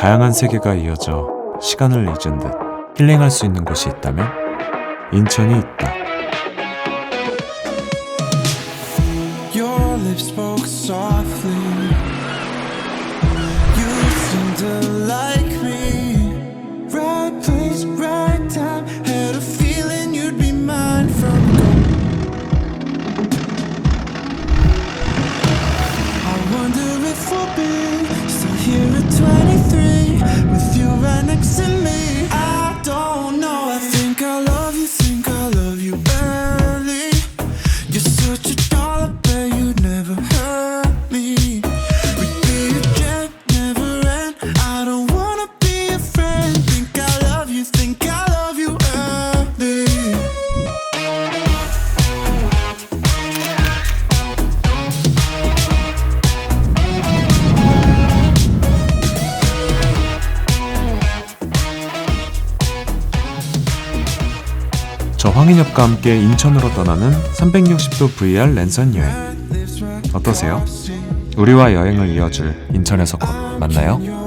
다양한 세계가 이어져 시간을 잊은 듯 힐링할 수 있는 곳이 있다면 인천이 있다. Like me. Right place, right put your dollar 저 황인엽과 함께 인천으로 떠나는 360도 VR 랜선 여행. 어떠세요? 우리와 여행을 이어줄 인천에서 곧 만나요.